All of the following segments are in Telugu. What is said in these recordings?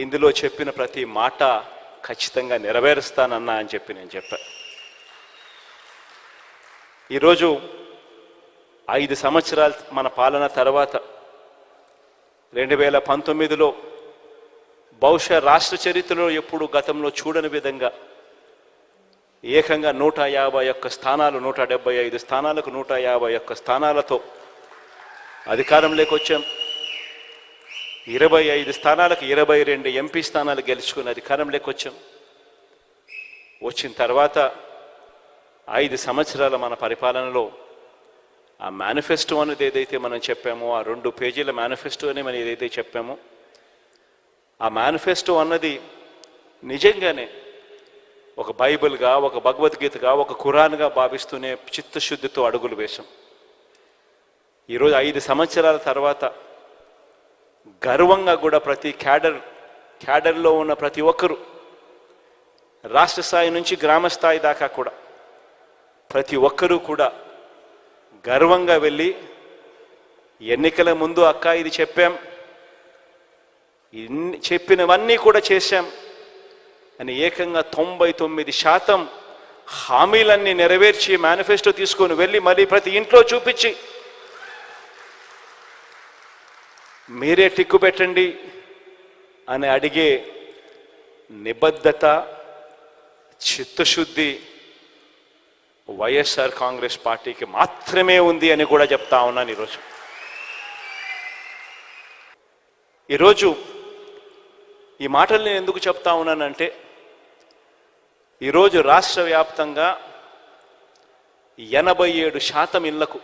ఇందులో చెప్పిన ప్రతి మాట ఖచ్చితంగా నెరవేరుస్తానన్నా అని చెప్పి నేను చెప్పా. ఈరోజు ఐదు సంవత్సరాల మన పాలన తర్వాత రెండు వేల పంతొమ్మిదిలో బహుశా రాష్ట్ర చరిత్రలో ఎప్పుడు గతంలో చూడని విధంగా ఏకంగా నూట యాభై ఒక్క స్థానాలు నూట డెబ్బై ఐదు స్థానాలకు నూట యాభై ఒక్క స్థానాలతో అధికారంలోకి వచ్చాం. ఇరవై ఐదు స్థానాలకు ఇరవై రెండు ఎంపీ స్థానాలు గెలుచుకుని అధికారంలోకి వచ్చాం. వచ్చిన తర్వాత ఐదు సంవత్సరాల మన పరిపాలనలో ఆ మేనిఫెస్టో అనేది ఏదైతే మనం చెప్పామో ఆ రెండు పేజీల మేనిఫెస్టో అని మనం ఏదైతే చెప్పామో ఆ మేనిఫెస్టో అన్నది నిజంగానే ఒక బైబిల్గా ఒక భగవద్గీతగా ఒక ఖురాన్గా భావిస్తూనే చిత్తశుద్ధితో అడుగులు వేశాం. ఈరోజు ఐదు సంవత్సరాల తర్వాత గర్వంగా కూడా ప్రతి క్యాడర్ క్యాడర్లో ఉన్న ప్రతి ఒక్కరూ రాష్ట్ర స్థాయి నుంచి గ్రామ స్థాయి దాకా కూడా ప్రతి ఒక్కరూ కూడా గర్వంగా వెళ్ళి ఎన్నికల ముందు అక్క ఇది చెప్పాం ఇన్ని చెప్పినవన్నీ కూడా చేశాం అని ఏకంగా తొంభై తొమ్మిది శాతం హామీలన్నీ నెరవేర్చి మేనిఫెస్టో తీసుకొని వెళ్ళి మళ్ళీ ప్రతి ఇంట్లో చూపించి మీరే టిక్కు పెట్టండి అని అడిగే నిబద్ధత చిత్తశుద్ధి వైఎస్ఆర్ కాంగ్రెస్ పార్టీకి మాత్రమే ఉంది అని కూడా చెప్తా ఉన్నాను ఈరోజు. ఈరోజు ఈ మాటలు నేను ఎందుకు చెప్తా ఉన్నానంటే ఈరోజు రాష్ట్ర వ్యాప్తంగా ఎనభై ఏడు శాతం ఇళ్ళకు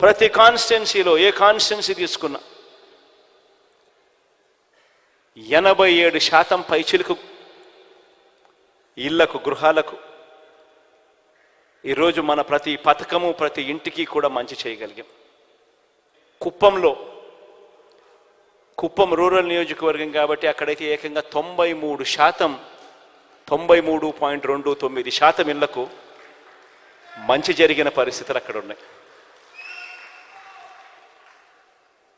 ప్రతి కాన్స్టెన్సీలో ఏ కాన్స్టెన్సీ తీసుకున్నా ఎనభై ఏడు శాతం పైచిలకు ఇళ్ళకు గృహాలకు ఈరోజు మన ప్రతి పథకము ప్రతి ఇంటికి కూడా మంచి చేయగలిగాం. కుప్పంలో కుప్పం రూరల్ నియోజకవర్గం కాబట్టి అక్కడైతే ఏకంగా తొంభై మూడు శాతం తొంభై మూడు పాయింట్ రెండు తొమ్మిది శాతం ఇళ్ళకు మంచి జరిగిన పరిస్థితులు అక్కడ ఉన్నాయి.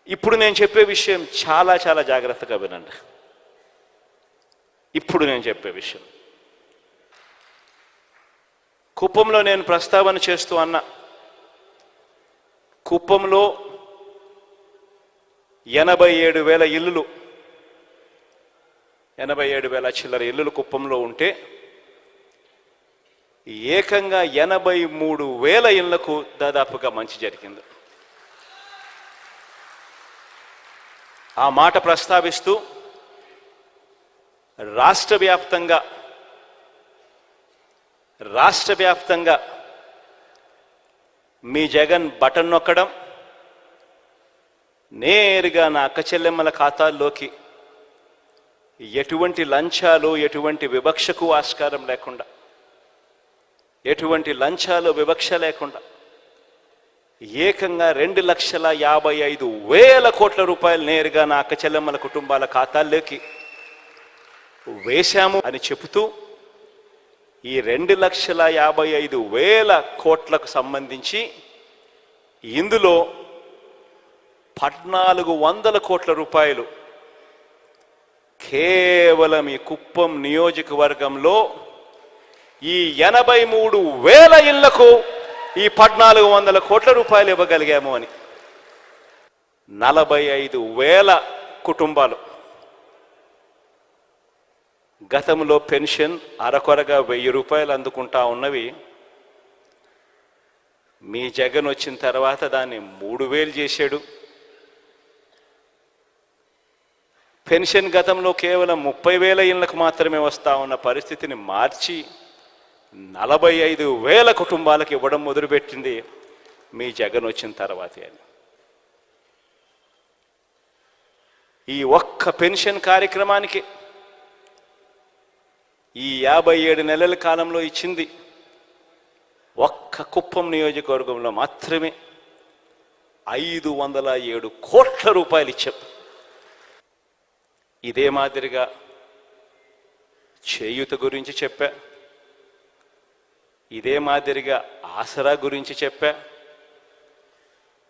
ఇప్పుడు నేను చెప్పే విషయం చాలా చాలా జాగ్రత్తగా వినండి. ఇప్పుడు నేను చెప్పే విషయం. కుప్పంలో నేను ప్రస్తావన చేస్తూ అన్న కుప్పంలో ఎనభై ఏడు వేల ఇల్లులు ఎనభై ఏడు వేల చిల్లర ఇల్లులు కుప్పంలో ఉంటే ఏకంగా ఎనభై మూడు వేల ఇళ్ళకు దాదాపుగా మంచి జరిగింది. ఆ మాట ప్రస్తావిస్తూ రాష్ట్ర వ్యాప్తంగా రాష్ట్ర వ్యాప్తంగా మీ జగన్ బటన్ నొక్కడం నేరుగా నా అక్క చెల్లెమ్మల ఖాతాల్లోకి ఎటువంటి లంచాలు ఎటువంటి వివక్షకు ఆస్కారం లేకుండా ఎటువంటి లంచాలు వివక్ష లేకుండా ఏకంగా రెండు లక్షల యాభై ఐదు వేల కోట్ల రూపాయలు నేరుగా నా అక్క చెల్లెమ్మల కుటుంబాల ఖాతాల్లోకి వేశాము అని చెబుతూ ఈ రెండు లక్షల యాభై ఐదు వేల కోట్లకు సంబంధించి ఇందులో పద్నాలుగు వందల కోట్ల రూపాయలు కేవలం ఈ కుప్పం నియోజకవర్గంలో ఈ ఎనభై మూడు వేల ఇళ్ళకు ఈ పద్నాలుగు వందల కోట్ల రూపాయలు ఇవ్వగలిగాము అని. నలభై ఐదు వేల కుటుంబాలు. గతంలో పెన్షన్ అరకొరగా వెయ్యి రూపాయలు అందుకుంటా ఉన్నవి. మీ జగన్ వచ్చిన తర్వాత దాన్ని మూడు వేలు చేశాడు. పెన్షన్ గతంలో కేవలం ముప్పై వేల ఇళ్ళకు మాత్రమే వస్తా ఉన్న పరిస్థితిని మార్చి నలభై ఐదు వేల కుటుంబాలకు ఇవ్వడం మొదలుపెట్టింది మీ జగన్ వచ్చిన తర్వాతే అని. ఈ ఒక్క పెన్షన్ కార్యక్రమానికి ఈ యాభై ఏడు నెలల కాలంలో ఇచ్చింది ఒక్క కుప్పం నియోజకవర్గంలో మాత్రమే ఐదు వందల ఏడు కోట్ల రూపాయలు ఇచ్చాం. ఇదే మాదిరిగా చేయూత గురించి చెప్పా. ఇదే మాదిరిగా ఆసరా గురించి చెప్పా.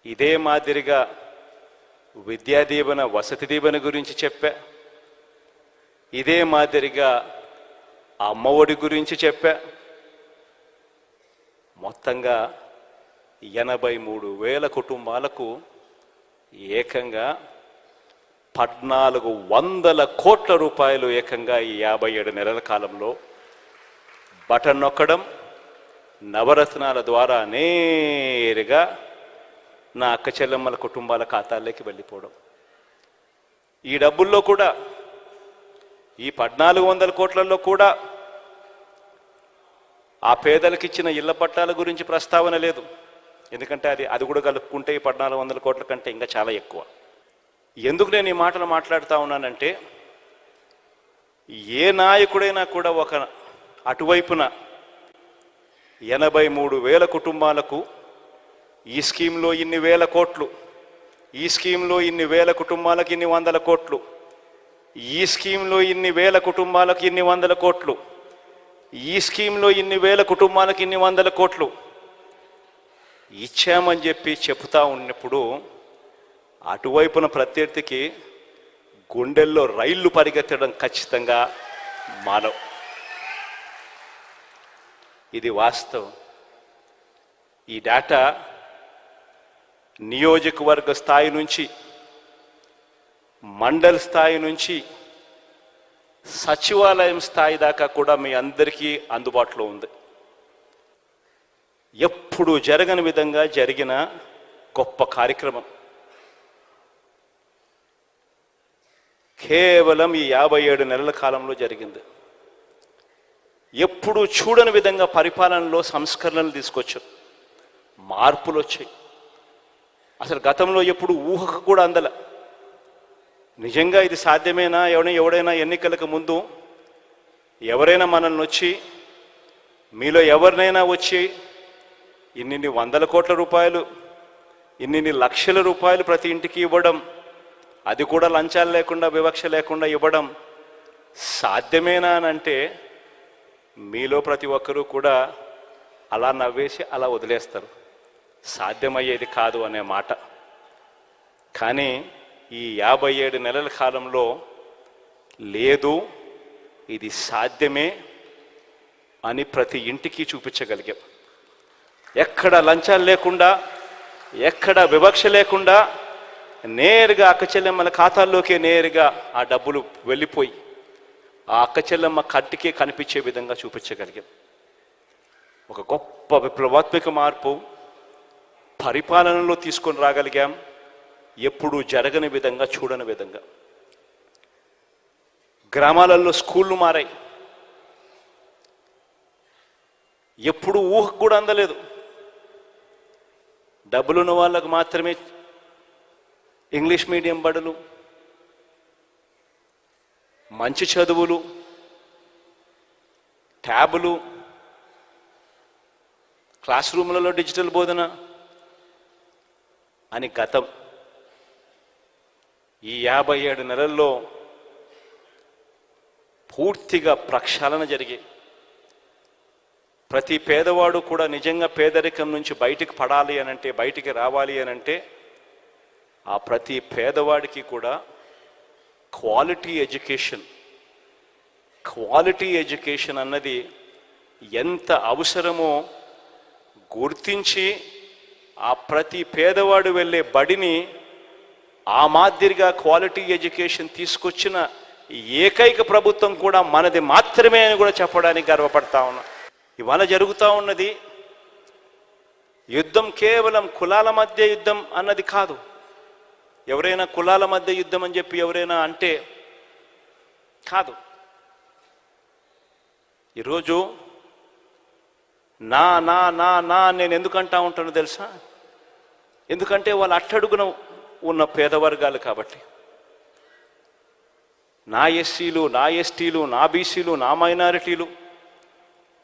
ఇదే మాదిరిగా విద్యా దీవెన వసతి దీవెన గురించి చెప్పా. ఇదే మాదిరిగా అమ్మఒడి గురించి చెప్పా. మొత్తంగా ఎనభై మూడు వేల కుటుంబాలకు ఏకంగా పద్నాలుగు వందల కోట్ల రూపాయలు ఏకంగా ఈ యాభై ఏడు నెలల కాలంలో బటన్ నొక్కడం నవరత్నాల ద్వారా నేరుగా నా అక్క చెల్లెమ్మల కుటుంబాల ఖాతాల్లోకి వెళ్ళిపోవడం. ఈ డబ్బుల్లో కూడా ఈ పద్నాలుగు వందల కోట్లలో కూడా ఆ పేదలకు ఇచ్చిన ఇళ్ళ పట్టాల గురించి ప్రస్తావన లేదు. ఎందుకంటే అది అది కూడా కలుపుకుంటే ఈ పద్నాలుగు వందల కోట్ల కంటే ఇంకా చాలా ఎక్కువ. ఎందుకు నేను ఈ మాటలు మాట్లాడుతూ ఉన్నానంటే ఏ నాయకుడైనా కూడా ఒక అటువైపున ఎనభై మూడు వేల కుటుంబాలకు ఈ స్కీమ్లో ఇన్ని వేల కోట్లు ఈ స్కీమ్లో ఇన్ని వేల కుటుంబాలకు ఇన్ని వందల కోట్లు ఈ స్కీమ్లో ఇన్ని వేల కుటుంబాలకు ఇన్ని వందల కోట్లు ఈ స్కీమ్లో ఇన్ని వేల కుటుంబాలకు ఇన్ని వందల కోట్లు ఇచ్చామని చెప్పి చెప్తా ఉన్నప్పుడు అటువైపున ప్రత్యర్థికి గుండెల్లో రైళ్ళు పరిగెత్తడం ఖచ్చితంగా మానవ్. ఇది వాస్తవం. ఈ డేటా నియోజకవర్గ స్థాయి నుంచి మండల స్థాయి నుంచి సచివాలయం స్థాయి దాకా కూడా మీ అందరికీ అందుబాటులో ఉంది. ఎప్పుడు జరగని విధంగా జరిగిన గొప్ప కార్యక్రమం. కేవలం ఈ యాభై ఏడు నెలల కాలంలో జరిగింది. ఎప్పుడు చూడని విధంగా పరిపాలనలో సంస్కరణలు తీసుకొచ్చారు. మార్పులు వచ్చాయి. అసలు గతంలో ఎప్పుడు ఊహకు కూడా అందల. నిజంగా ఇది సాధ్యమేనా? ఎవడైనా ఎవడైనా ఎన్నికలకు ముందు ఎవరైనా మనల్ని వచ్చి మీలో ఎవరినైనా వచ్చి ఇన్నిన్ని వందల కోట్ల రూపాయలు ఇన్నిన్ని లక్షల రూపాయలు ప్రతి ఇంటికి ఇవ్వడం అది కూడా లంచాలు లేకుండా వివక్ష లేకుండా ఇవ్వడం సాధ్యమేనా అని అంటే మీలో ప్రతి ఒక్కరూ కూడా అలా నవ్వేసి అలా వదిలేస్తారు. సాధ్యమయ్యేది కాదు అనే మాట. కానీ ఈ యాభై ఏడు నెలల కాలంలో లేదు ఇది సాధ్యమే అని ప్రతి ఇంటికి చూపించగలిగాం. ఎక్కడ లంచాలు లేకుండా ఎక్కడ వివక్ష లేకుండా నేరుగా అక్క చెల్లెమ్మల ఖాతాల్లోకే నేరుగా ఆ డబ్బులు వెళ్ళిపోయి ఆ అక్క చెల్లెమ్మ కంటికే కనిపించే విధంగా చూపించగలిగాం. ఒక గొప్ప విప్లవాత్మక మార్పు పరిపాలనలో తీసుకొని రాగలిగాం. ఎప్పుడూ జరగని విధంగా చూడని విధంగా. గ్రామాలలో స్కూళ్ళు మారాయి. ఎప్పుడు ఊహకు కూడా అందలేదు. డబ్బులున్న వాళ్ళకు మాత్రమే ఇంగ్లీష్ మీడియం బడులు మంచి చదువులు ట్యాబులు క్లాస్ రూమ్లలో డిజిటల్ బోధన అని గతం. ఈ యాభై ఏడు నెలల్లో పూర్తిగా ప్రక్షాళన జరిగి ప్రతి పేదవాడు కూడా నిజంగా పేదరికం నుంచి బయటికి పడాలి అనంటే బయటికి రావాలి అనంటే ఆ ప్రతి పేదవాడికి కూడా క్వాలిటీ ఎడ్యుకేషన్ క్వాలిటీ ఎడ్యుకేషన్ అన్నది ఎంత అవసరమో గుర్తించి ఆ ప్రతి పేదవాడు వెళ్ళే బడిని ఆ మాదిరిగా క్వాలిటీ ఎడ్యుకేషన్ తీసుకొచ్చిన ఏకైక ప్రభుత్వం కూడా మనది మాత్రమే అని కూడా చెప్పడానికి గర్వపడతా ఉన్నా. ఇవాళ జరుగుతూ ఉన్నది యుద్ధం కేవలం కులాల మధ్య యుద్ధం అన్నది కాదు. ఎవరైనా కులాల మధ్య యుద్ధం అని చెప్పి ఎవరైనా అంటే కాదు. ఈరోజు నా నా నా నా నేను ఎందుకంటా ఉంటాను తెలుసా? ఎందుకంటే వాళ్ళు అట్టడుగున ఉన్న పేదవర్గాలు కాబట్టి. నా ఎస్సీలు నా ఎస్టీలు నా బీసీలు నా మైనారిటీలు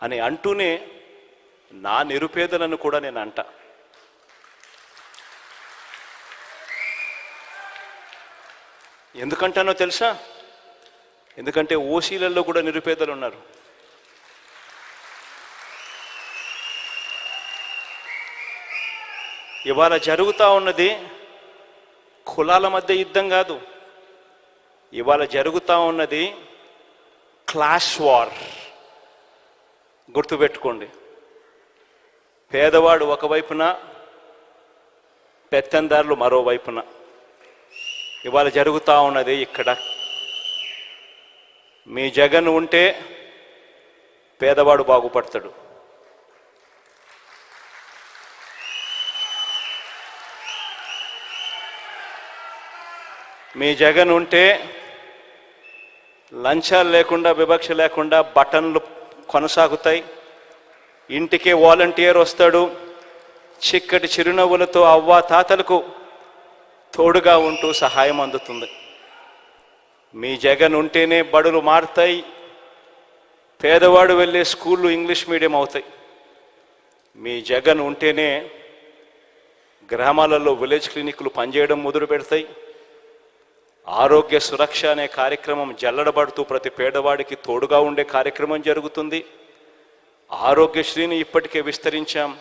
అని అంటూనే నా నిరుపేదలను కూడా నేను అంటా. ఎందుకంటానో తెలుసా? ఎందుకంటే ఓసీలలో కూడా నిరుపేదలు ఉన్నారు. ఇవాళ జరుగుతూ ఉన్నది కులాల మధ్య యుద్ధం కాదు. ఇవాళ జరుగుతూ ఉన్నది క్లాష్ వార్. గుర్తుపెట్టుకోండి. పేదవాడు ఒకవైపున పెత్తందారులు మరోవైపున. ఇవాళ జరుగుతూ ఉన్నది ఇక్కడ. మీ జగన్ ఉంటే పేదవాడు బాగుపడతాడు. మీ జగన్ ఉంటే లంచాలు లేకుండా వివక్ష లేకుండా బటన్లు కొనసాగుతాయి. ఇంటికే వాలంటీర్ వస్తాడు. చిక్కటి చిరునవ్వులతో అవ్వ తాతలకు తోడుగా ఉంటూ సహాయం అందుతుంది. మీ జగన్ ఉంటేనే బడులు మారుతాయి. పేదవాడు వెళ్ళే స్కూళ్ళు ఇంగ్లీష్ మీడియం అవుతాయి. మీ జగన్ ఉంటేనే గ్రామాలలో విలేజ్ క్లినిక్లు పనిచేయడం మొదలు పెడతాయి. ఆరోగ్య సురక్ష అనే కార్యక్రమం జల్లడబడుతూ ప్రతి పేదవాడికి తోడుగా ఉండే కార్యక్రమం జరుగుతుంది. ఆరోగ్యశ్రీని ఇప్పటికే విస్తరించాం.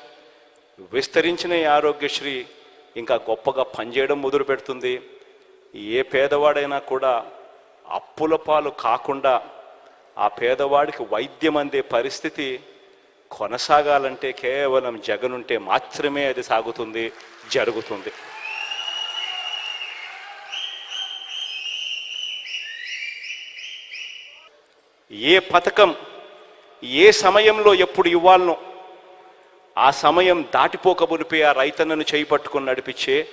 విస్తరించిన ఈ ఆరోగ్యశ్రీ ఇంకా గొప్పగా పనిచేయడం మొదలు పెడుతుంది ఏ పేదవాడైనా కూడా అప్పుల పాలు కాకుండా ఆ పేదవాడికి వైద్యం అందే పరిస్థితి కొనసాగాలంటే కేవలం జగనుంటే మాత్రమే అది సాగుతుంది జరుగుతుంది. ఏ పథకం ఏ సమయంలో ఎప్పుడు ఇవ్వాలనో ఆ సమయం దాటిపోకబునిపై ఆ రైతన్నను చేపట్టుకుని నడిపించే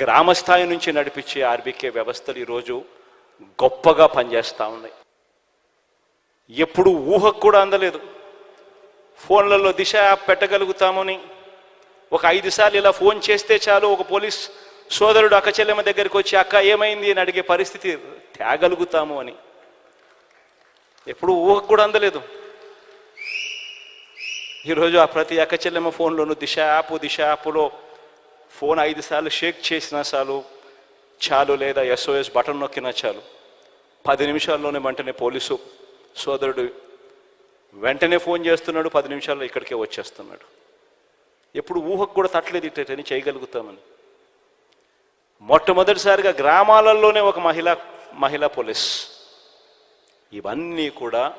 గ్రామస్థాయి నుంచి నడిపించే ఆర్బీకే వ్యవస్థలు ఈరోజు గొప్పగా పనిచేస్తూ ఉన్నాయి. ఎప్పుడు ఊహకు కూడా అందలేదు. ఫోన్లలో దిశ యాప్ పెట్టగలుగుతామని. ఒక ఐదు సార్లు ఇలా ఫోన్ చేస్తే చాలు ఒక పోలీస్ సోదరుడు అక్క చెల్లెమ్మ దగ్గరికి వచ్చి అక్క ఏమైంది? అని అడిగే పరిస్థితి తేగలుగుతాము అని. ఎప్పుడు ఊహకు కూడా అందలేదు. ఈరోజు ఆ ప్రతి అక్క చెల్లెమ్మ దిశ యాప్ దిశ యాప్లో ఫోన్ ఐదు సార్లు షేక్ చేసినా చాలు చాలు లేదా ఎస్ఓఎస్ బటన్ నొక్కినా చాలు. పది నిమిషాల్లోనే వెంటనే పోలీసు సోదరుడు వెంటనే ఫోన్ చేస్తున్నాడు పది నిమిషాల్లో ఇక్కడికే వచ్చేస్తున్నాడు. ఎప్పుడు ఊహకు కూడా తట్టలేదు ఇట్టని చేయగలుగుతామని. మొట్టమొదటిసారిగా గ్రామాలలోనే ఒక మహిళా మహిళా పోలీస్. ఇవన్నీ కూడా